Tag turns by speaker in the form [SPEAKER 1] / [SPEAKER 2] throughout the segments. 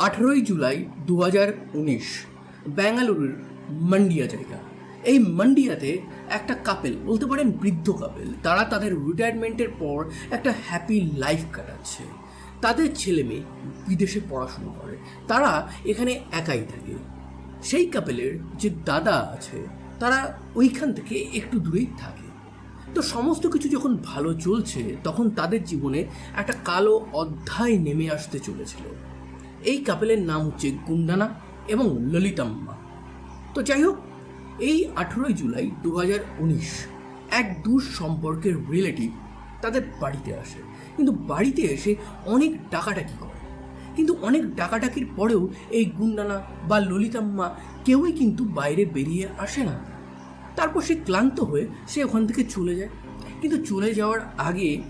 [SPEAKER 1] আঠেরোই জুলাই দু হাজার উনিশ বেঙ্গালুরুর মান্ডিয়া জায়গা। এই মান্ডিয়াতে একটা কাপেল বলতে পারেন বৃদ্ধ কাপেল তারা তাদের রিটায়ারমেন্টের পর একটা হ্যাপি লাইফ কাটাচ্ছে। তাদের ছেলে মেয়ে বিদেশে পড়াশুনো করে। তারা এখানে একাই থাকে। সেই কাপেলের যে দাদা আছে, তারা ওইখান থেকে একটু দূরেই থাকে। তো সমস্ত কিছু যখন ভালো চলছে, তখন তাদের জীবনে একটা কালো অধ্যায় নেমে আসতে চলেছিল। এই কাপেলের নাম হচ্ছে গুন্ডানা এবং ললিতাম্মা তো যাই হোক এই আঠেরোই জুলাই দু হাজার উনিশ এক দূর সম্পর্কের রিলেটিভ তাদের বাড়িতে আসে। কিন্তু বাড়িতে এসে অনেক ডাকাডাকি করে। কিন্তু অনেক ডাকাডাকির পরেও এই গুন্ডানা বা ললিতাম্মা কেউই কিন্তু বাইরে বেরিয়ে আসে না। তারপর সে ক্লান্ত হয়ে সে ওখান থেকে চলে যায়। কিন্তু চলে যাওয়ার আগে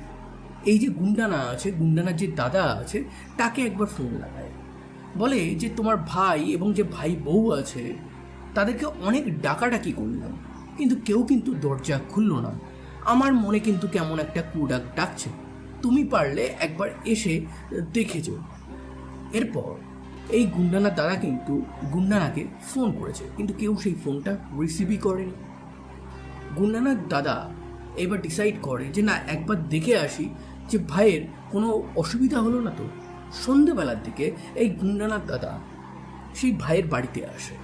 [SPEAKER 1] এই যে গুন্ডানা আছে, গুন্ডানার যে দাদা আছে, তাকে একবার ফোন লাগায়। বলে যে তোমার ভাই এবং যে ভাই বউ আছে, তাদেরকে অনেক ডাকাডাকি করলাম। কিন্তু কেউ কিন্তু দরজা খুললো না। আমার মনে কিন্তু কেমন একটা কুডাক ডাকছে। তুমি পারলে একবার এসে দেখে যেও। এরপর এই গুন্ডানার দাদা কিন্তু গুন্ডানাকে ফোন করেছে। কিন্তু কেউ সেই ফোনটা রিসিভই করেনি। গুন্ডানার দাদা এবার ডিসাইড করে যে, না, একবার দেখে আসি যে ভাইয়ের কোনো অসুবিধা হলো না তো? সন্ধেবেলার দিকে এই গুন্ডানার দাদা সেই ভাইয়ের বাড়িতে আসে।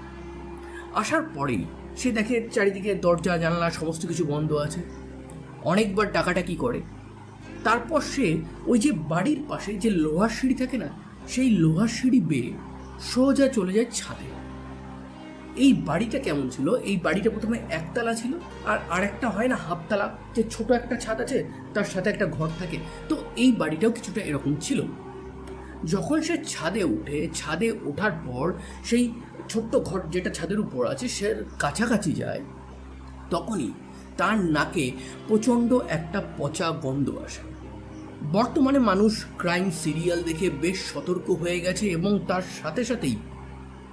[SPEAKER 1] আসার পরেই সে দেখে চারিদিকে দরজা, জানলা, সমস্ত কিছু বন্ধ আছে। অনেকবার ডাকাটাকি করে। তারপর সে ওই যে বাড়ির পাশে যে লোহার সিঁড়ি থাকে না, সেই লোহার সিঁড়ি বেয়ে সোজা চলে যায় ছাদে। এই বাড়িটা কেমন ছিল? এই বাড়িটা প্রথমে একতলা ছিল আর আরেকটা হয় না হাফতলা, যে ছোট একটা ছাদ আছে, তার সাথে একটা ঘর থাকে। তো এই বাড়িটাও কিছুটা এরকম ছিল। যখন সে ছাদে উঠে, ছাদে ওঠার পর সেই ছোট্ট ঘর যেটা ছাদের উপর আছে, সে কাছাকাছি যায়, তখনই তার নাকে প্রচণ্ড একটা পচা গন্ধ আসে। বর্তমানে মানুষ ক্রাইম সিরিয়াল দেখে বেশ সতর্ক হয়ে গেছে এবং তার সাথে সাথেই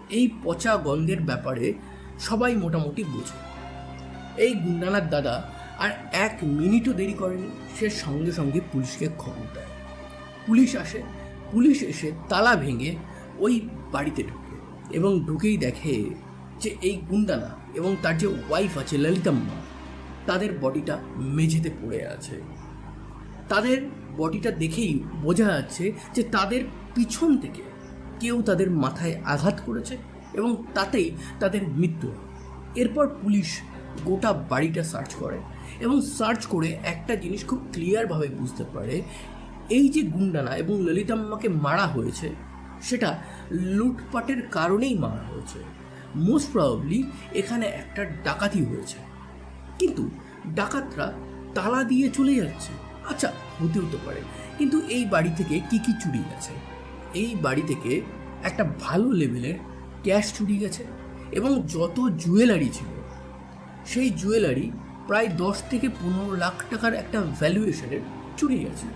[SPEAKER 1] এই পচা গন্ধের ব্যাপারে সবাই মোটামুটি বোঝে। এই গুন্ডানার দাদা আর এক মিনিটও দেরি করেনি, সে সঙ্গে সঙ্গে পুলিশকে খবর দেয়। পুলিশ আসে পুলিশ এসে তালা ভেঙে ওই বাড়িতে ঢুকে এবং ঢুকেই দেখে যে এই গুন্ডানা এবং তার যে ওয়াইফ আছে ললিতাম্মা, তাদের বডিটা মেঝেতে পড়ে আছে। তাদের বডিটা দেখেই বোঝা যাচ্ছে যে তাদের পিছন থেকে কেউ তাদের মাথায় আঘাত করেছে এবং তাতেই তাদের মৃত্যু এরপর পুলিশ গোটা বাড়িটা সার্চ করে এবং সার্চ করে একটা জিনিস খুব ক্লিয়ারভাবে বুঝতে পারে এই যে গুন্ডানা এবং ললিতাম্মাকে মারা হয়েছে, সেটা লুটপাটের কারণেই মারা হয়েছে। মোস্ট প্রবাবলি এখানে একটা ডাকাতি হয়েছে। কিন্তু ডাকাতরা তালা দিয়ে চলে যাচ্ছে। আচ্ছা হতে হতে পারে। কিন্তু এই বাড়ি থেকে কি কি চুরি গেছে? এই বাড়ি থেকে একটা ভালো লেভেলের ক্যাশ চুরি গেছে এবং যত জুয়েলারি ছিল, সেই জুয়েলারি প্রায় দশ থেকে পনেরো লাখ টাকার একটা ভ্যালুয়েশনের চুরি গেছে।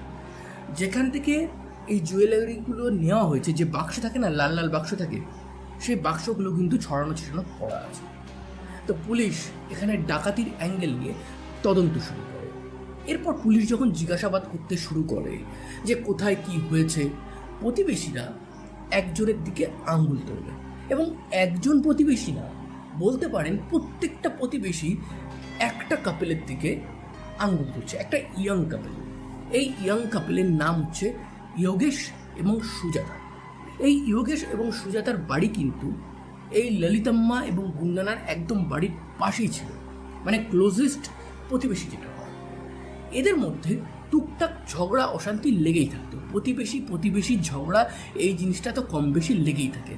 [SPEAKER 1] যেখান থেকে এই জুয়েলারিগুলো নেওয়া হয়েছে, যে বাক্স থাকে না, লাল লাল বাক্স থাকে, সেই বাক্সগুলো কিন্তু ছড়ানো ছিটানো পড়া আছে। তো পুলিশ এখানে ডাকাতির অ্যাঙ্গেল নিয়ে তদন্ত শুরু করে। এরপর পুলিশ যখন জিজ্ঞাসাবাদ করতে শুরু করে যে কোথায় কি হয়েছে, প্রতিবেশীরা একজনের দিকে আঙুল তোলে এবং একজন প্রতিবেশী না বলতে পারেন প্রত্যেকটা প্রতিবেশী একটা কাপেলের দিকে আঙুল তুলছে, একটা ইয়াং কাপেল এই ইয়াং কাপেলের নাম হচ্ছে যোগেশ এবং সুজাতা। এই যোগেশ এবং সুজাতার বাড়ি কিন্তু এই ললিতাম্মা এবং গুন্ডানার একদম বাড়ির পাশেই ছিল মানে ক্লোজেস্ট প্রতিবেশী যেটা হয়। এদের মধ্যে টুকটাক ঝগড়া, অশান্তি লেগেই থাকতো। প্রতিবেশী প্রতিবেশী ঝগড়া, এই জিনিসটা তো কম বেশি লেগেই থাকে।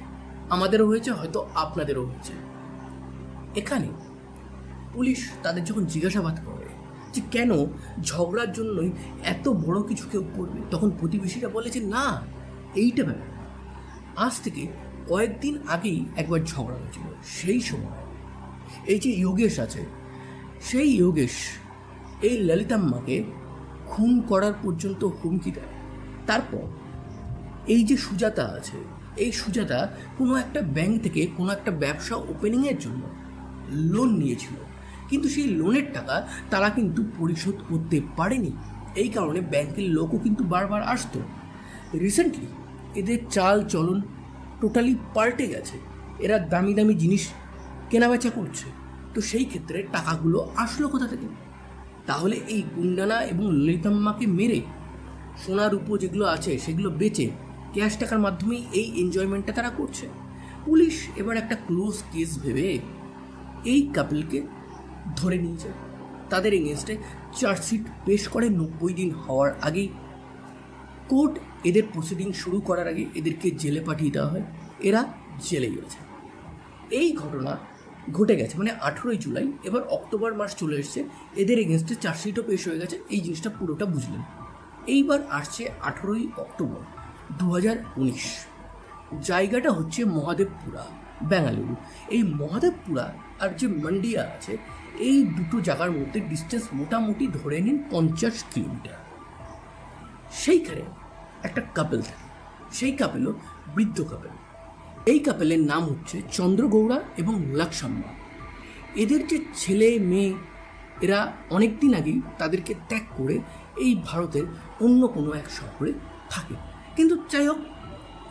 [SPEAKER 1] আমাদেরও হয়েছে, হয়তো আপনাদেরও হয়েছে। এখানে পুলিশ তাদের যখন জিজ্ঞাসাবাদ করে যে কেন ঝগড়ার জন্যই এত বড় কিছু কেউ করবে? তখন প্রতিবেশীরা বলে যে, না, এইটা ব্যাপার আজ থেকে কয়েকদিন আগেই একবার ঝগড়া হয়েছিল, সেই সময়। এই যে যোগেশ আছে, সেই যোগেশ এই ললিতাম্মাকে খুন করার পর্যন্ত হুমকি দেয়। তারপর এই যে সুজাতা আছে, এই সুজাতা কোনো একটা ব্যাংক থেকে কোনো একটা ব্যবসা ওপেনিংয়ের জন্য লোন নিয়েছিল। কিন্তু সেই লোনের টাকা তারা কিন্তু পরিশোধ করতে পারেনি। এই কারণে ব্যাংকের লোকও কিন্তু বারবার আসতো। রিসেন্টলি এদের চাল চলন টোটালি পাল্টে গেছে। এরা দামি দামি জিনিস কেনাবেচা করছে। তো সেই ক্ষেত্রে টাকাগুলো আসলো কোথা থেকে? তাহলে এই গুন্ডানা এবং ললিতাম্মাকে মেরে সোনার উপর যেগুলো আছে সেগুলো বেচে ক্যাশ টাকার মাধ্যমেই এই এনজয়মেন্টটা তারা করছে। পুলিশ এবার একটা ক্লোজ কেস ভেবে এই কাপলকে ধরে নিয়ে যায়। তাদের এগেনস্টে চার্জশিট পেশ করে নব্বই দিন হওয়ার আগেই। কোর্ট এদের প্রসিডিং শুরু করার আগে এদেরকে জেলে পাঠিয়ে দেওয়া হয়। এরা জেলেই আছে এই ঘটনা ঘটে গেছে মানে আঠেরোই জুলাই, এবার অক্টোবর মাস চলে এসছে। এদের এগেনস্টে চার্জশিটও পেশ হয়ে গেছে। এই জিনিসটা পুরোটা বুঝলেন। এইবার আসছে আঠেরোই অক্টোবর দু হাজার উনিশ। জায়গাটা হচ্ছে মহাদেবপুরা, বেঙ্গালুরু। এই মহাদেবপুরা আর যে মান্ডিয়া আছে এই দুটো জায়গার মধ্যে ডিস্টেন্স মোটামুটি ধরে নিন পঞ্চাশ কিলোমিটার। সেইখানে একটা কাপেল থাকে। সেই কাপেলও বৃদ্ধ কাপেল এই কাপেলের নাম হচ্ছে চন্দ্রগৌড়া এবং লাকসাম্মা এদের যে ছেলে, মেয়ে, এরা অনেক দিন আগেই তাদেরকে ত্যাগ করে এই ভারতের অন্য কোনো এক শহরে থাকে। কিন্তু যাই হোক,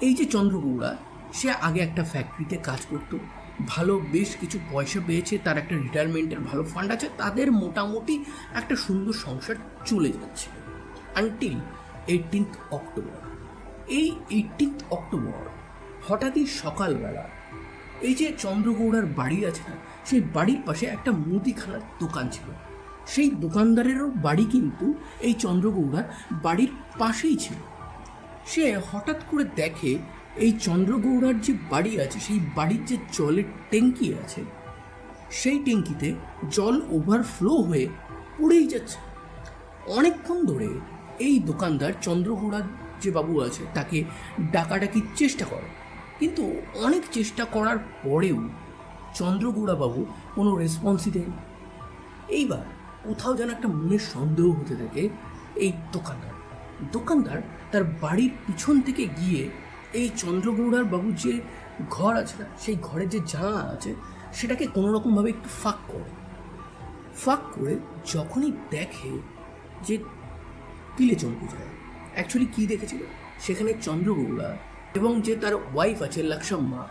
[SPEAKER 1] এই যে চন্দ্রগৌড়া সে আগে একটা ফ্যাক্টরিতে কাজ করতো। ভালো বেশ কিছু পয়সা পেয়েছে, তার একটা রিটায়ারমেন্টের ভালো ফান্ড আছে, তাদের মোটামুটি একটা সুন্দর সংসার চলে যাচ্ছে। আনটিল এইটিন্থ অক্টোবর এই এইটিন্থ অক্টোবর হঠাৎই সকালবেলা এই যে চন্দ্রগৌড়ার বাড়ি আছে না, সেই বাড়ির পাশে একটা মুদিখানার দোকান ছিল। সেই দোকানদারেরও বাড়ি কিন্তু এই চন্দ্রগৌড়ার বাড়ির পাশেই ছিল। সে হঠাৎ করে দেখে এই চন্দ্রগৌড়ার যে বাড়ি আছে, সেই বাড়ির যে জলের ট্যাঙ্কি আছে, সেই ট্যাঙ্কিতে জল ওভারফ্লো হয়ে পড়েই যাচ্ছে। অনেকক্ষণ ধরে এই দোকানদার চন্দ্রগৌড়ার যে বাবু আছে, তাকে ডাকাডাকির চেষ্টা করে। কিন্তু অনেক চেষ্টা করার পরেও চন্দ্রগৌড়া বাবু কোনো রেসপন্সই দেয়নি। এইবার কোথাও যেন একটা মনের সন্দেহ হতে থাকে এই দোকানদার। দোকানদার তার বাড়ির পিছন থেকে গিয়ে এই চন্দ্রগৌড়ার বাবুর যে ঘর আছে না, সেই ঘরের যে জানালা আছে, সেটাকে কোনো রকমভাবে একটু ফাঁক করে। ফাঁক করে যখনই দেখে যে পিলে চমকে যায়। অ্যাকচুয়ালি কী দেখেছিল? সেখানে চন্দ্রগৌড়া এবং যে তার ওয়াইফ আছে, লাকসাম্মা,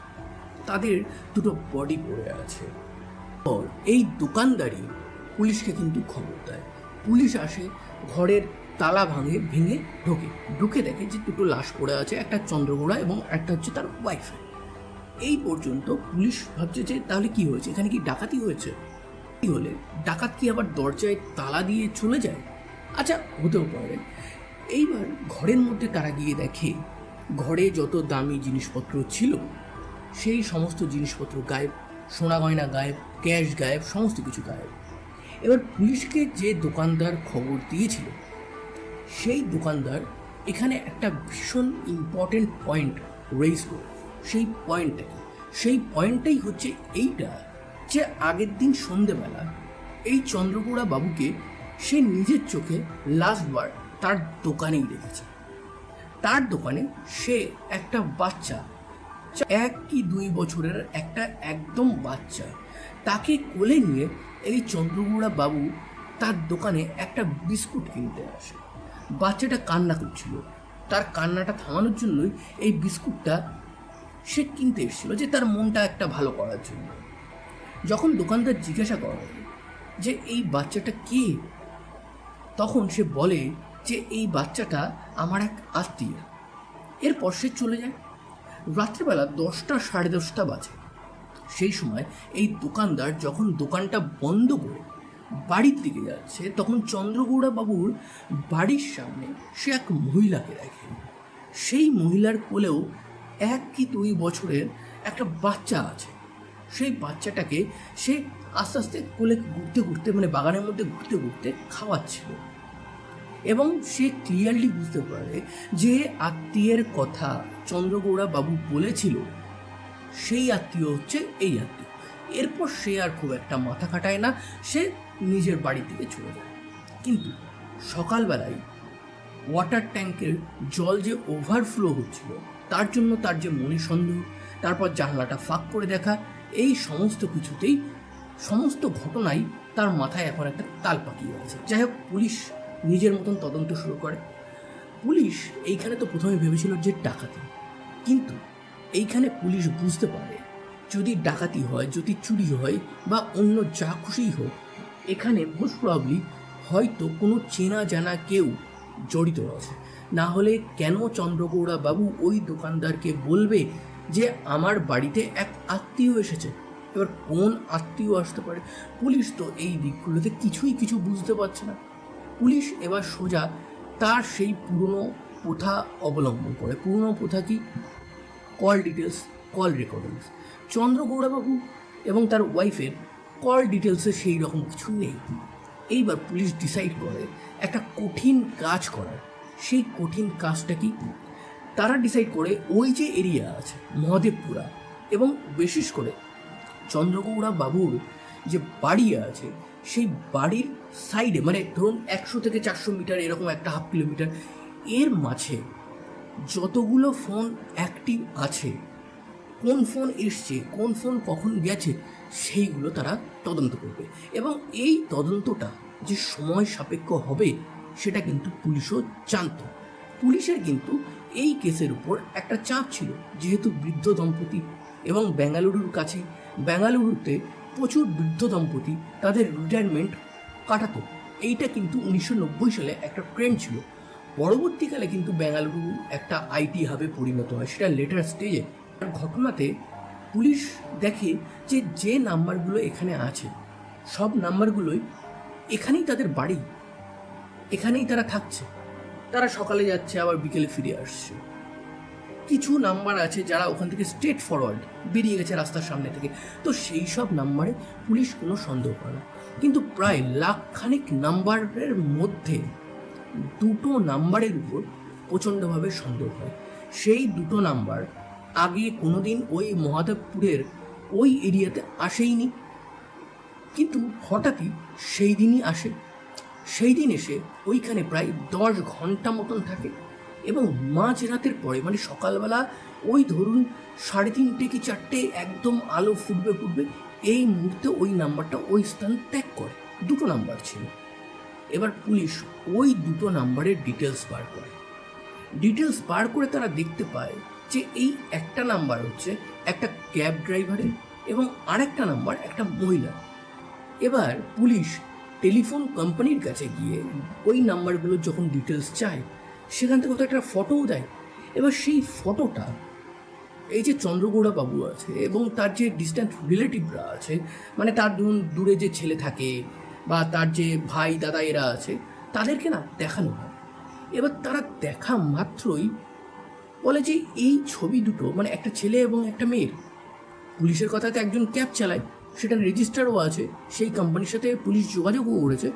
[SPEAKER 1] তাদের দুটো বডি পড়ে আছে। এই দোকানদারি পুলিশকে কিন্তু খবর দেয়। পুলিশ আসে ঘরের তালা ভাঙে, ভেঙে ঢোকে। ঢুকে দেখে যে দুটো লাশ পড়ে আছে, একটা চন্দ্রগোড়া এবং একটা হচ্ছে তার ওয়াইফ এই পর্যন্ত পুলিশ ভাবছে যে তাহলে কি হয়েছে? এখানে কি ডাকাতি হয়েছে? কি হলে? ডাকাত কি আবার দরজায় তালা দিয়ে চলে যায়? আচ্ছা হতেও পারে। এইবার ঘরের মধ্যে তারা গিয়ে দেখে, ঘরে যত দামি জিনিসপত্র ছিল, সেই সমস্ত জিনিসপত্র গায়েব, সোনা গয়না গায়েব, ক্যাশ গায়েব, সমস্ত কিছু গায়েব। এবার পুলিশকে যে দোকানদার খবর দিয়েছিল সেই দোকানদার এখানে একটা ভীষণ ইম্পর্টেন্ট পয়েন্ট রেজ করে। সেই পয়েন্টটা কি? সেই পয়েন্টটাই হচ্ছে এইটা যে আগের দিন সন্ধেবেলা এই চন্দ্রপুরা বাবুকে সে নিজের চোখে লাস্টবার তার দোকানেই দেখেছে। তার দোকানে সে একটা বাচ্চা, এক কি দুই বছরের একটা একদম বাচ্চা, তাকে কোলে নিয়ে এই চন্দ্রমোড়া বাবু তার দোকানে একটা বিস্কুট কিনতে আসে। বাচ্চাটা কান্না করছিল। তার কান্নাটা থামানোর জন্যই এই বিস্কুটটা সে কিনতে এসেছিল যে তার মনটা একটা ভালো করার জন্য। যখন দোকানদার জিজ্ঞাসা করে যে এই বাচ্চাটা কে? তখন সে বলে যে এই বাচ্চাটা আমার এক আত্মীয়। এরপর সে চলে যায়। রাত্রিবেলা দশটা সাড়ে দশটা বাজে। সেই সময় এই দোকানদার যখন দোকানটা বন্ধ করে বাড়ির দিকে যাচ্ছে, তখন চন্দ্রগৌড়া বাবুর বাড়ির সামনে সে এক মহিলাকে দেখে। সেই মহিলার কোলেও এক কি দুই বছরের একটা বাচ্চা আছে। সেই বাচ্চাটাকে সে আস্তে আস্তে কোলে ঘুরতে ঘুরতে মানে বাগানের মধ্যে ঘুরতে ঘুরতে খাওয়াচ্ছিল। এবং সে ক্লিয়ারলি বুঝতে পারে যে আত্মীয়ের কথা চন্দ্রগৌড়া বাবু বলেছিল, সেই আত্মীয় হচ্ছে এই আত্মীয়। এরপর সে আর খুব একটা মাথা খাটায় না, সে নিজের বাড়ি থেকে চলে যায়। কিন্তু সকালবেলায় ওয়াটার ট্যাঙ্কের জল যে ওভারফ্লো হচ্ছিল, তার জন্য তার যে মনে সন্দেহ, তারপর জানলাটা ফাঁক করে দেখা, এই সমস্ত কিছুতেই সমস্ত ঘটনাই তার মাথায় এখন একটা তাল পাকিয়ে আছে যাই হোক, পুলিশ নিজের মতন তদন্ত শুরু করে। পুলিশ এইখানে তো প্রথমে ভেবেছিল যে ডাকাতি। কিন্তু এইখানে পুলিশ বুঝতে পারে, যদি ডাকাতি হয়, যদি চুরি হয়, বা অন্য যা খুশিই হোক এখানে মোস্ট প্রবলি হয়তো কোনো চেনা জানা কেউ জড়িত আছে না হলে কেন চন্দ্রগৌড়া বাবু ওই দোকানদারকে বলবে যে আমার বাড়িতে এক আত্মীয় এসেছে? এবার কোন আত্মীয় আসতে পারে? পুলিশ তো এই দিকগুলোতে কিছুই কিছু বুঝতে পারছে না। পুলিশ এবার সোজা তার সেই পুরনো প্রথা অবলম্বন করে। পুরনো প্রথা কি? কল ডিটেলস কল রেকর্ডিংস চন্দ্রগৌড়াবাবু এবং তার ওয়াইফের কল ডিটেলসে সেই রকম কিছু নেই। এইবার পুলিশ ডিসাইড করে, একটা কঠিন কাজ করার। সেই কঠিন কাজটা কি? তারা ডিসাইড করে ওই যে এরিয়া আছে, মহাদেবপুরা এবং বিশেষ করে চন্দ্রগৌড়া বাবুর যে বাড়ি আছে, সেই বাড়ির সাইডে মানে ধরুন একশো থেকে চারশো মিটার এরকম একটা হাফ কিলোমিটার এর মাঝে যতগুলো ফোন অ্যাক্টিভ আছে, কোন ফোন এসছে, কোন ফোন কখন গেছে সেইগুলো তারা তদন্ত করবে। এবং এই তদন্তটা যে সময় সাপেক্ষ হবে, সেটা কিন্তু পুলিশও জানত। পুলিশের কিন্তু এই কেসের উপর একটা চাপ ছিল, যেহেতু বৃদ্ধ দম্পতি এবং বেঙ্গালুরুর কাছে। বেঙ্গালুরুতে প্রচুর বৃদ্ধ দম্পতি তাদের রিটায়ারমেন্ট কাটাতো। এইটা কিন্তু উনিশশো নব্বই সালে একটা ট্রেন্ড ছিল। পরবর্তীকালে কিন্তু বেঙ্গালুরু একটা আইটি হাবে পরিণত হয়, সেটা লেটার স্টেজে ঘটনাতে পুলিশ দেখে যে যে নাম্বারগুলো এখানে আছে, সব নাম্বারগুলোই এখানেই তাদের বাড়ি। এখানেই তারা থাকছে। তারা সকালে যাচ্ছে, আবার বিকেলে ফিরে আসছে। কিছু নাম্বার আছে যারা ওখান থেকে স্ট্রেট ফরওয়ার্ড বেরিয়ে গেছে রাস্তার সামনে থেকে। তো সেই সব নাম্বারে পুলিশ কোনো সন্দেহ করে না। কিন্তু প্রায় লাখখানিক নাম্বারের মধ্যে দুটো নাম্বারের উপর প্রচণ্ডভাবে সন্দেহ হয়। সেই দুটো নাম্বার আগে কোনোদিন ওই মহাদেবপুরের ওই এরিয়াতে আসেইনি। কিন্তু হঠাৎই সেই দিনই আসে। সেই দিন এসে ওইখানে প্রায় দশ ঘণ্টা মতন থাকে এবং মাঝ রাতের পরে মানে সকালবেলা ওই ধরুন সাড়ে তিনটে কি চারটে একদম আলো ফুটবে ফুটবে, এই মুহূর্তে ওই নাম্বারটা ওই স্থান ত্যাগ করে। দুটো নাম্বার ছিল। এবার পুলিশ ওই দুটো নাম্বারের ডিটেলস বার করে। ডিটেলস বার করে তারা দেখতে পায় যে এই একটা নাম্বার হচ্ছে একটা ক্যাব ড্রাইভারের এবং আরেকটা নাম্বার একটা মহিলা এবার পুলিশ টেলিফোন কোম্পানির কাছে গিয়ে ওই নাম্বারগুলো যখন ডিটেলস চায়, সেখান থেকে তো একটা ফটোও দেয়। এবার সেই ফটোটা এই যে চন্দ্রগৌড়া বাবু আছে এবং তার যে ডিস্ট্যান্ট রিলেটিভরা আছে মানে তার ধরুন দূরে যে ছেলে থাকে বা তার যে ভাই দাদা এরা আছে, তাদেরকে না দেখানো হয়। এবার তারা দেখা মাত্রই বলে যে, এই ছবি দুটো মানে একটা ছেলে এবং একটা মেয়ের, পুলিশের কথাতে একজন ক্যাব চালায়, সেটা রেজিস্টারও আছে, সেই কোম্পানির সাথে পুলিশ যোগাযোগও করেছে।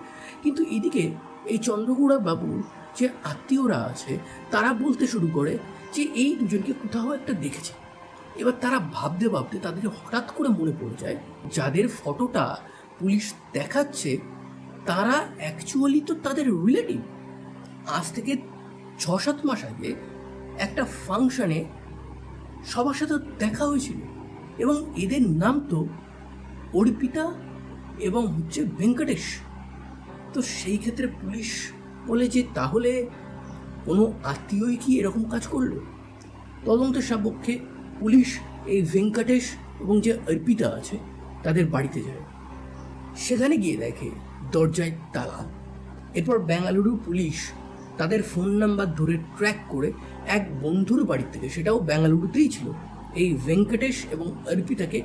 [SPEAKER 1] কিন্তু এদিকে এই চন্দ্রগৌড়া বাবুর যে আত্মীয়রা আছে, তারা বলতে শুরু করে যে, এই দুজনকে কোথাও একটা দেখেছে। এবার তারা ভাবতে ভাবতে তাদের হঠাৎ করে মনে পড়ে যায়, যাদের ফটোটা পুলিশ দেখাচ্ছে, তারা অ্যাকচুয়ালি তো তাদের রিলেটিভ আজ থেকে ছ সাত মাস আগে একটা ফাংশনে সবার সাথে দেখা হয়েছিল এবং এদের নাম তো অর্পিতা এবং হচ্ছে ভেঙ্কটেশ। তো সেই ক্ষেত্রে পুলিশ বলে যে, তাহলে কোনো আত্মীয়ই কি এরকম কাজ করল? তদন্তের সাপক্ষে পুলিশ এই ভেঙ্কটেশ এবং যে অর্পিতা আছে, তাদের বাড়িতে যায়। সেখানে গিয়ে দেখে দরজায় তালা। এরপর বেঙ্গালুরু পুলিশ তাদের ফোন নাম্বার ধরে ট্র্যাক করে এক বন্ধুর বাড়ি থেকে, সেটাও বেঙ্গালুরুতেই ছিল, এই ভেঙ্কটেশ এবং অর্পিতাকে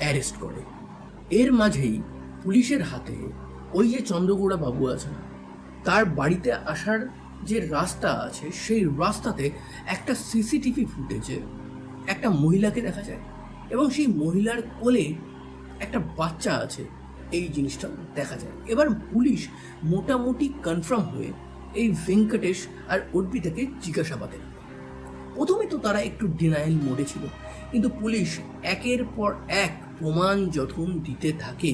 [SPEAKER 1] অ্যারেস্ট করে। এর মাঝেই পুলিশের হাতে ওই যে চন্দ্রগৌড়া বাবু আছে তার বাড়িতে আসার যে রাস্তা আছে, সেই রাস্তাতে একটা সিসিটিভি ফুটেজে একটা মহিলাকে দেখা যায় এবং সেই মহিলার কোলে একটা বাচ্চা আছে, এই জিনিসটা দেখা যায়। এবার পুলিশ মোটামুটি কনফার্ম হয়ে এই ভেঙ্কটেশ আর অর্পিতাকে জিজ্ঞাসাবাদে। প্রথমে তো তারা একটু ডিনায়াল মোডে ছিল, কিন্তু পুলিশ একের পর এক প্রমাণ যখন দিতে থাকে,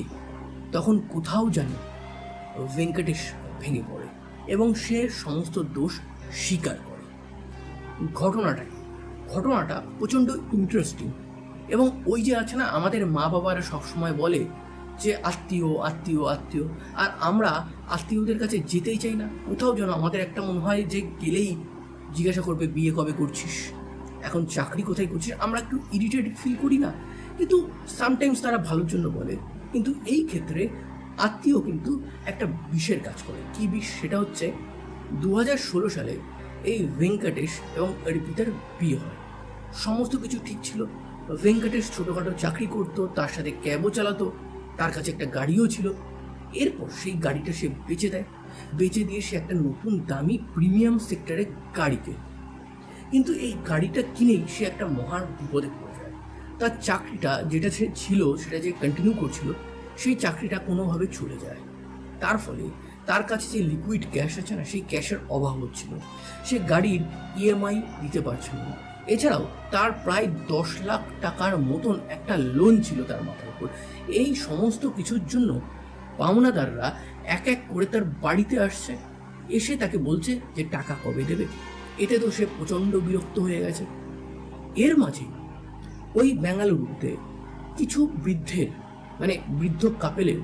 [SPEAKER 1] তখন কোথাও জানি ভেঙ্কটেশ ভেঙে পড়ে এবং সে সমস্ত দোষ স্বীকার করে ঘটনাটা ঘটনাটা প্রচণ্ড ইন্টারেস্টিং এবং ওই যে আছে না, আমাদের মা বাবারা সবসময় বলে যে আত্মীয় আত্মীয় আত্মীয়। আর আমরা আত্মীয়দের কাছে যেতেই চাই না। কোথাও যেন আমাদের একটা মনে হয় যে গেলেই জিজ্ঞাসা করবে, বিয়ে কবে করছিস? এখন চাকরি কোথায় করছিস? আমরা একটু ইরিটেটেড ফিল করি না। কিন্তু সামটাইমস তারা ভালোর জন্য বলে। কিন্তু এই ক্ষেত্রে আত্মীয় কিন্তু একটা বিষের কাজ করে। কি বিষ? সেটা হচ্ছে দু ষোলো সালে এই ভেঙ্কটেশ এবং অর্পিতার বিয়ে হয়। সমস্ত কিছু ঠিক ছিল। ভেঙ্কটেশ ছোটোখাটো চাকরি করতো, তার সাথে ক্যাবও চালাতো। তার কাছে একটা গাড়িও ছিল। এরপর সেই গাড়িটা সে বেচে দেয়। বেচে দিয়ে সে একটা নতুন দামি প্রিমিয়াম সেক্টরে গাড়ি কেনে। কিন্তু এই গাড়িটা কিনেই সে একটা মহান বিপদে পড়ে যায়। তার চাকরিটা যেটা সে ছিল, সেটা যে কন্টিনিউ করছিল, সেই চাকরিটা কোনোভাবে চলে যায়। তার ফলে তার কাছে যে লিকুইড ক্যাশ আছে না, সেই ক্যাশের অভাব হচ্ছিল। সে গাড়ির ইএমআই দিতে পারছিল না। এছাড়াও তার প্রায় দশ লাখ টাকার মতন একটা লোন ছিল তার মাথার উপর। এই সমস্ত কিছুর জন্য পাওনাদাররা এক এক করে তার বাড়িতে আসছে। এসে তাকে বলছে যে টাকা কবে দেবে। এতে তো সে প্রচণ্ড বিরক্ত হয়ে গেছে। এর মাঝে ওই বেঙ্গালুরুতে কিছু বৃদ্ধের মানে বৃদ্ধ কাপেলের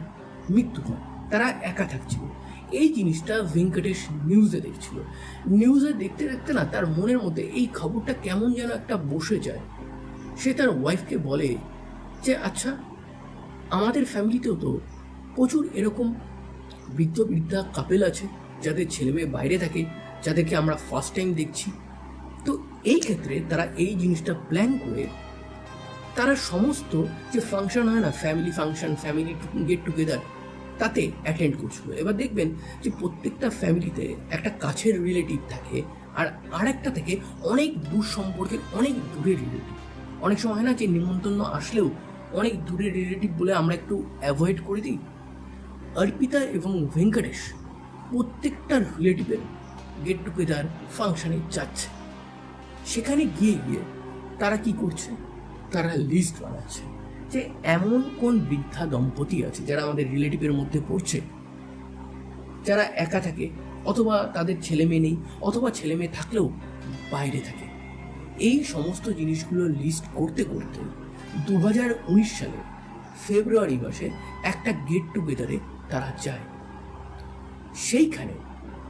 [SPEAKER 1] মৃত্যু হয়। তারা একা থাকছিল। এই জিনিসটা ভেঙ্কটেশ নিউজে দেখছিল। নিউজে দেখতে দেখতে না তার মনের মধ্যে এই খবরটা কেমন যেন একটা বসে যায়। সে তার ওয়াইফকে বলে যে আচ্ছা আমাদের ফ্যামিলিতেও তো প্রচুর এরকম বৃদ্ধ বৃদ্ধা কাপেল আছে, যাদের ছেলে মেয়ে বাইরে থাকে, যাদেরকে আমরা ফার্স্ট টাইম দেখছি। তো এই ক্ষেত্রে তারা এই জিনিসটা প্ল্যান করে তারা সমস্ত যে ফাংশন হয় না family function family get together তাতে অ্যাটেন্ড করছিল। এবার দেখবেন যে প্রত্যেকটা ফ্যামিলিতে একটা কাছের রিলেটিভ থাকে আর আরেকটা থেকে অনেক দূর সম্পর্কের অনেক দূরের রিলেটিভ অনেক সময় হয় না যে নিমন্ত্রণ আসলেও অনেক দূরের রিলেটিভ বলে আমরা একটু অ্যাভয়েড করে দিই। অর্পিতা এবং ভেঙ্কটেশ প্রত্যেকটা রিলেটিভের গেট টুগেদার ফাংশানে যাচ্ছে। সেখানে গিয়ে গিয়ে তারা কি করছে? তারা লিস্ট বানাচ্ছে। যে এমন কোন বৃদ্ধা দম্পতি আছে যারা আমাদের রিলেটিভের মধ্যে পড়ছে? যারা একা থাকে, অথবা তাদের ছেলে মেয়ে নেই, অথবা ছেলে মেয়ে থাকলেও বাইরে থাকে। এই সমস্ত জিনিসগুলো লিস্ট করতে করতে দু হাজার উনিশ সালে ফেব্রুয়ারি মাসে একটা গেট টুগেদারে তারা যায়। সেইখানে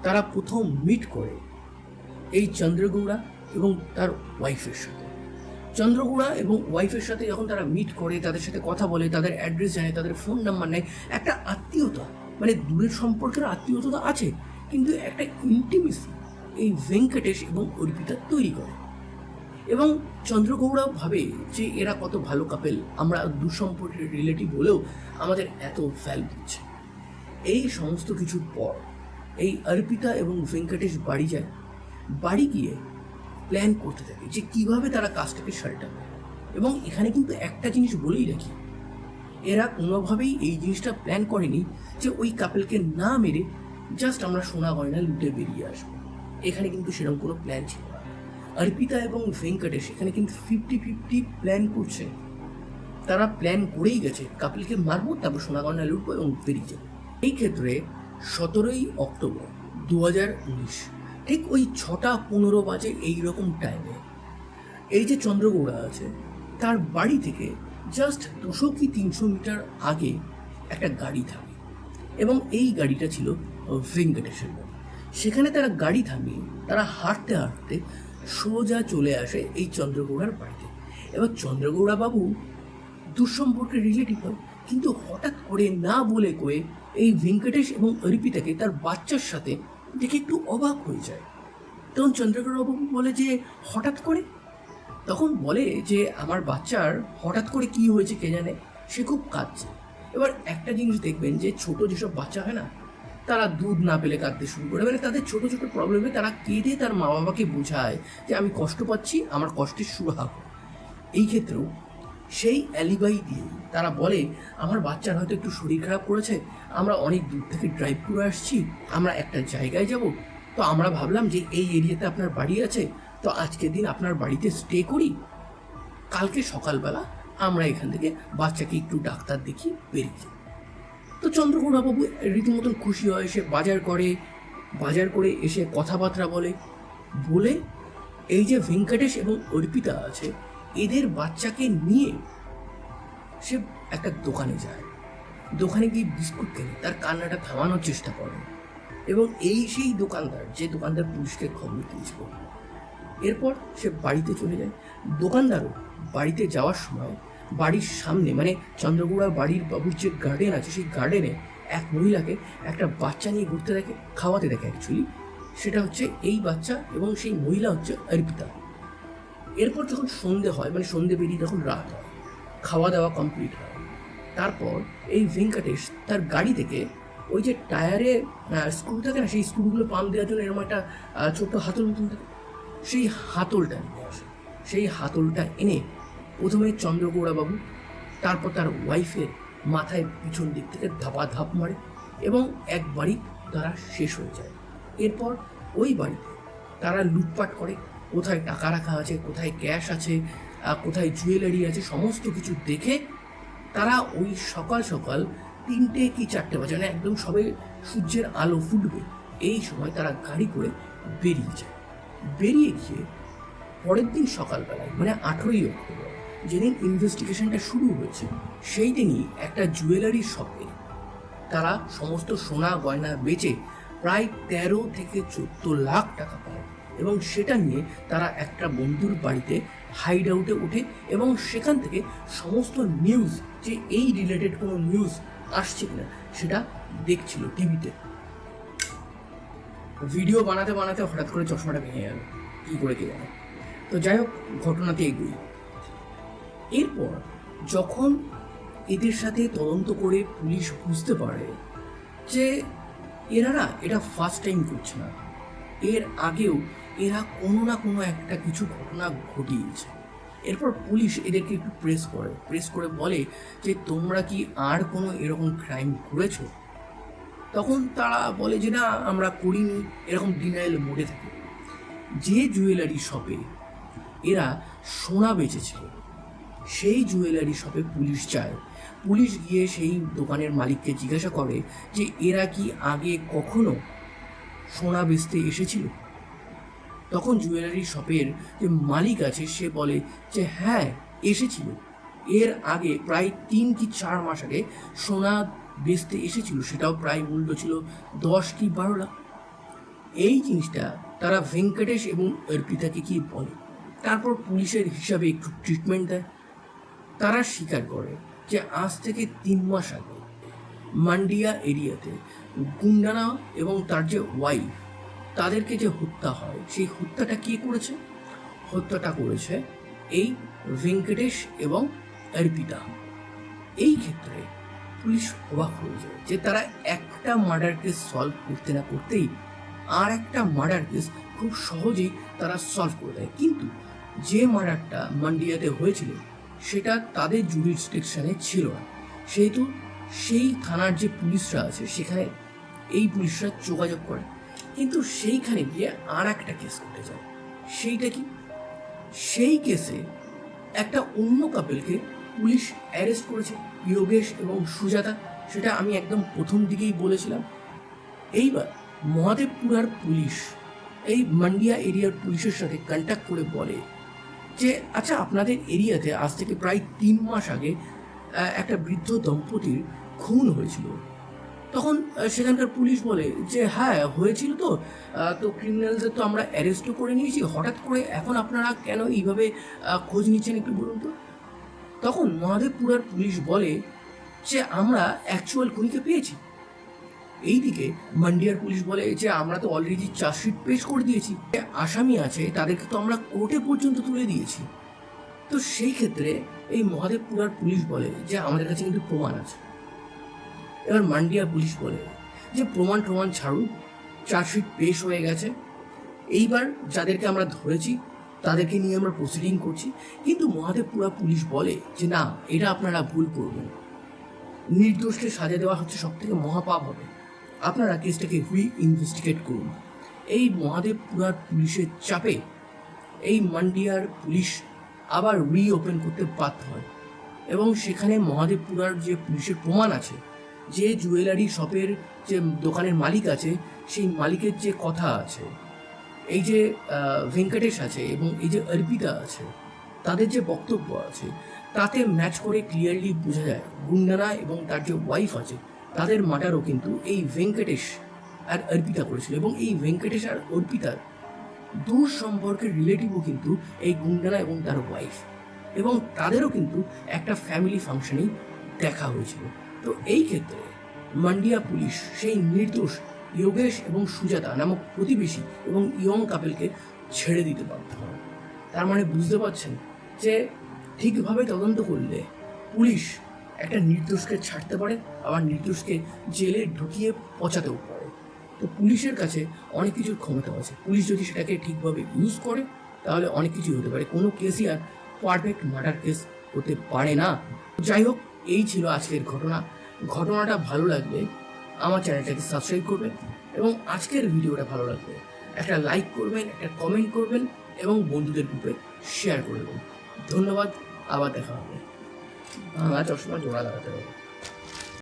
[SPEAKER 1] তারা প্রথম মিট করে এই চন্দ্রগৌড়া এবং তার ওয়াইফের সাথে। চন্দ্রগৌড়া এবং ওয়াইফের সাথে যখন তারা মিট করে, তাদের সাথে কথা বলে, তাদের অ্যাড্রেস জানে, তাদের ফোন নাম্বার নেয়, একটা আত্মীয়তা মানে দূরের সম্পর্কের আত্মীয়তা তো আছে, কিন্তু একটা ইন্টিমেসি এই ভেঙ্কটেশ এবং অর্পিতা তৈরি করে। এবং চন্দ্রগৌড়া ভাবে যে এরা কত ভালো কাপেল আমরা দুঃসম্পর্কের রিলেটিভ হলেও আমাদের এত ভ্যালু দিচ্ছে। এই সমস্ত কিছুর পর, এই অর্পিতা এবং ভেঙ্কটেশ বাড়ি যায়। বাড়ি গিয়ে প্ল্যান করতে থাকে যে কীভাবে তারা কাজটাকে সাল্টাবে এবং এখানে কিন্তু একটা জিনিস বলেই রাখি, এরা কোনোভাবেই এই জিনিসটা প্ল্যান করেনি যে ওই কাপেলকে না মেরে জাস্ট আমরা সোনা গয়না লুটে বেরিয়ে আসব। এখানে কিন্তু সেরকম কোনো প্ল্যান ছিল না। অর্পিতা এবং ভেঙ্কটেশ এখানে কিন্তু ফিফটি ফিফটি প্ল্যান করছে। তারা প্ল্যান করেই গেছে কাপিলকে মারবো, তারপর সোনা গয়না লুটবো এবং বেরিয়ে যাব। এই ক্ষেত্রে সতেরোই অক্টোবর দু হাজার উনিশ ঠিক ওই ছটা পনেরো বাজে এই রকম টাইমে এই যে চন্দ্রগৌড়া আছে, তার বাড়ি থেকে জাস্ট দুশো কি তিনশো মিটার আগে একটা গাড়ি থাকে এবং এই গাড়িটা ছিল ভেঙ্কটেশের সেখানে তারা গাড়ি থামিয়ে তারা হাঁটতে হাঁটতে সোজা চলে আসে এই চন্দ্রগৌড়ার বাড়িতে। এবার চন্দ্রগৌড়া বাবু দুঃসম্পর্কের রিলেটিভ হয়, কিন্তু হঠাৎ করে না বলে কয়ে এই ভেঙ্কটেশ এবং অর্পিতাকে তার বাচ্চার সাথে দেখে একটু অবাক হয়ে যায়। তখন চন্দ্রগৌড়া বাবু বলে যে, হঠাৎ করে? তখন বলে যে, আমার বাচ্চার হঠাৎ করে কি হয়েছে কে জানে? সে খুব কাঁদছে। এবার একটা জিনিস দেখবেন যে, ছোট যেসব বাচ্চা হয় না, তারা দুধ না পেলে কাঁদতে শুরু করে। মানে তাদের ছোট ছোট প্রবলেমে তারা কেঁদে তার মা বাবাকে বোঝায় যে, আমি কষ্ট পাচ্ছি, আমার কষ্টের সুরাহা। এই ক্ষেত্রেও সেই অ্যালিবাই দিয়ে। তারা বলে, আমার বাচ্চার হয়তো একটু শরীর খারাপ করেছে, আমরা অনেক দূর থেকে ড্রাইভ করে আসছি, আমরা একটা জায়গায় যাব। তো আমরা ভাবলাম যে এই এরিয়াতে আপনার বাড়ি আছে, তো আজকের দিন আপনার বাড়িতে স্টে করি। কালকে সকালবেলা আমরা এখান থেকে বাচ্চাকে একটু ডাক্তার দেখিয়ে বেরিয়ে যাই। তো চন্দ্রকোনাবাবু রীতিমতন খুশি হয়, সে বাজার করে বাজার করে এসে কথাবার্তা বলে। বলে, এই যে ভেঙ্কটেশ এবং অর্পিতা আছে এদের বাচ্চাকে নিয়ে সে একটা দোকানে যায়। দোকানে গিয়ে বিস্কুট কেনে, তার কান্নাটা থামানোর চেষ্টা করে। এবং এই সেই দোকানদার, যে দোকানদার পুলিশকে খবর দিয়েছিল, এরপর সে বাড়িতে চলে যায়। দোকানদারও বাড়িতে যাওয়ার সময় বাড়ির সামনে মানে চন্দ্রগুড়া বাড়ির বাবুর যে গার্ডেন আছে, সেই গার্ডেনে এক মহিলাকে একটা বাচ্চা নিয়ে ঘুরতে দেখে, খাওয়াতে দেখে অ্যাকচুয়ালি সেটা হচ্ছে এই বাচ্চা এবং সেই মহিলা হচ্ছে অর্পিতা। এরপর যখন সন্ধে হয় মানে সন্ধে বেরিয়ে যখন রাত হয় খাওয়া দাওয়া কমপ্লিট হয়, তারপর এই ভেঙ্কটেশ তার গাড়ি থেকে ওই যে টায়ারে স্ক্রু থাকে না, সেই স্ক্রুগুলো পাম্প দেওয়ার জন্য এরকম একটা ছোট্ট হাতল মতন থাকে, সেই হাতলটা নিয়ে আসে। সেই হাতলটা এনে প্রথমে চন্দ্রগৌড়া বাবু তারপর তার ওয়াইফের মাথায় পিছন দিক থেকে ধাপা ধাপ মারে এবং একবারই তারা শেষ হয়ে যায়। এরপর ওই বাড়িতে তারা লুটপাট করে কোথায় টাকা রাখা আছে, কোথায় ক্যাশ আছে কোথায় জুয়েলারি আছে, সমস্ত কিছু দেখে তারা ওই সকাল সকাল তিনটে কি চারটে বাজে মানে একদম সবে সূর্যের আলো ফুটবে, এই সময় তারা গাড়ি করে বেরিয়ে যায়। বেরিয়ে গিয়ে পরের দিন সকালবেলায় মানে আঠেরোই অক্টোবর, যেদিন ইনভেস্টিগেশনটা শুরু হয়েছে সেই দিনই একটা জুয়েলারি শপে তারা সমস্ত সোনা গয়না বেচে প্রায় তেরো থেকে চোদ্দ লাখ টাকা এবং সেটা নিয়ে তারা একটা বন্ধুর বাড়িতে হাইড আউটে ওঠে এবং সেখান থেকে সমস্ত নিউজ যে এই রিলেটেড কোনো নিউজ আসছে কিনা সেটা দেখছিল টিভিতে ভিডিও বানাতে বানাতে হঠাৎ করে চশমাটা ভেঙে গেল। কী করে কে জানে? তো যাই হোক, ঘটনাতে এগুই। এরপর যখন এদের সাথে তদন্ত করে পুলিশ বুঝতে পারে যে এরা না এটা ফার্স্ট টাইম করছে না, এর আগেও এরা কোনো না কোনো একটা কিছু ঘটনা ঘটিয়েছে। এরপর পুলিশ এদেরকে একটু প্রেস করে। প্রেস করে বলে যে, তোমরা কি আর কোনো এরকম ক্রাইম করেছ? তখন তারা বলে যে, না, আমরা করিনি। এরকম ডিনাইল মোডে থাকে। যে জুয়েলারি শপে এরা সোনা বেচেছিল, সেই জুয়েলারি শপে পুলিশ যায়। পুলিশ গিয়ে সেই দোকানের মালিককে জিজ্ঞাসা করে যে, এরা কি আগে কখনো সোনা বেচতে এসেছিল? তখন জুয়েলারি শপের যে মালিক আছে, সে বলে যে হ্যাঁ এসেছিল। এর আগে প্রায় তিন কি চার মাস আগে সোনা বেচতে এসেছিল, সেটাও প্রায় মূল্য ছিল দশ কি বারো লাখ। এই জিনিসটা তারা ভেঙ্কটেশ এবং অর্পিতাকে কি বলে। তারপর পুলিশের হিসাবে একটু ট্রিটমেন্ট দেয়। তারা স্বীকার করে যে, আজ থেকে তিন মাস আগে মান্ডিয়া এরিয়াতে গুন্ডানা এবং তার যে ওয়াইফ তাদেরকে যে হত্যা হয়, সেই হত্যাটা কে করেছে? হত্যাটা করেছে এই ভেঙ্কটেশ এবং অর্পিতা। এই ক্ষেত্রে পুলিশ অবাক হয়ে যায় যে তারা একটা মার্ডার কেস সলভ করতে না করতেই আর একটা মার্ডার কেস খুব সহজেই তারা সলভ করে দেয়। কিন্তু যে মার্ডারটা মান্ডিয়াতে হয়েছিল, সেটা তাদের জুরিসডিকশনে ছিল না। সেহেতু সেই থানার যে পুলিশরা আছে, সেখানে এই পুলিশরা যোগাযোগ করে। কিন্তু সেইখানে গিয়ে আর একটা কেস ঘটে যায়। সেইটা কি? সেই কেসে একটা অন্য কাপেলকে পুলিশ অ্যারেস্ট করেছে যোগেশ এবং সুজাতা। সেটা আমি একদম প্রথম দিকেই বলেছিলাম। এইবার মহাদেবপুরার পুলিশ, এই মান্ডিয়া এরিয়ার পুলিশের সাথে কন্ট্যাক্ট করে বলে যে আচ্ছা আপনাদের এরিয়াতে আজ থেকে প্রায় তিন মাস আগে একটা বৃদ্ধ দম্পতির খুন হয়েছিল। তখন সেখানকার পুলিশ বলে যে হ্যাঁ হয়েছিল তো। তো ক্রিমিনালদের তো আমরা অ্যারেস্টও করে নিয়েছি। হঠাৎ করে এখন আপনারা কেন এইভাবে খোঁজ নিচ্ছেন একটু বলুন তো? তখন মহাদেবপুরার পুলিশ বলে যে, আমরা অ্যাকচুয়াল খুনিকে পেয়েছি। এইদিকে মান্ডিয়ার পুলিশ বলে যে, আমরা তো অলরেডি চার্জশিট পেশ করে দিয়েছি। আসামি আছে, তাদেরকে তো আমরা কোর্টে পর্যন্ত তুলে দিয়েছি। তো সেই ক্ষেত্রে এই মহাদেবপুরার পুলিশ বলে যে, আমাদের কাছে কিন্তু প্রমাণ আছে। এবার মান্ডিয়া পুলিশ বলে যে প্রমাণ প্রমাণ ছাড়ুন, চার্জশিট পেশ হয়ে গেছে। এইবার যাদেরকে আমরা ধরেছি, তাদেরকে নিয়ে আমরা প্রসিডিং করছি। কিন্তু মহাদেবপুরা পুলিশ বলে যে না, এটা আপনারা ভুল করবেন। নির্দোষকে সাজা দেওয়া হচ্ছে সব থেকে মহাপাপ হবে। আপনারা কেসটাকে রি ইনভেস্টিগেট করুন। এই মহাদেবপুরার পুলিশের চাপে এই মান্ডিয়ার পুলিশ আবার রি ওপেন করতে বাধ্য হয়। এবং সেখানে মহাদেবপুরার যে পুলিশের প্রমাণ আছে যে জুয়েলারি শপের যে দোকানের মালিক আছে, সেই মালিকের যে কথা আছে, এই যে ভেঙ্কটেশ আছে এবং এই যে অর্পিতা আছে, তাদের যে বক্তব্য আছে, তাতে ম্যাচ করে ক্লিয়ারলি বোঝা যায়। গুন্ডানা এবং তার যে ওয়াইফ আছে, তাদের মাটারও কিন্তু এই ভেঙ্কটেশ আর অর্পিতা করেছিল এবং এই ভেঙ্কটেশ আর অর্পিতার দূর সম্পর্কের রিলেটিভও কিন্তু এই গুন্ডারা এবং তার ওয়াইফ এবং তাদেরও কিন্তু একটা ফ্যামিলি ফাংশনেই দেখা হয়েছিল। তো এই ক্ষেত্রে মান্ডিয়া পুলিশ সেই নির্দোষ যোগেশ এবং সুজাতা নামক প্রতিবেশী এবং ইয়ং কাপেলকে ছেড়ে দিতে বাধ্য হয়। তার মানে বুঝতে পারছেন যে ঠিকভাবে তদন্ত করলে পুলিশ একটা নির্দোষকে ছাড়তে পারে, আবার নির্দোষকে জেলে ঢুকিয়ে পচাতেও পারে। তো পুলিশের কাছে অনেক কিছুর ক্ষমতা আছে। পুলিশ যদি সেটাকে ঠিকভাবে ইউজ করে, তাহলে অনেক কিছুই হতে পারে। কোনো কেসই আর পারফেক্ট মার্ডার কেস হতে পারে না। যাই হোক এই ছিল আজকের ঘটনা। ঘটনাটা ভালো লাগলে আমার চ্যানেলটাকে সাবস্ক্রাইব করবেন এবং আজকের ভিডিওটা ভালো লাগবে একটা লাইক করবেন, একটা কমেন্ট করবেন এবং বন্ধুদের গ্রুপে শেয়ার করে দেবেন। ধন্যবাদ, আবার দেখা হবে। ভাঙা চশমা জোড়া লাগাতে হবে।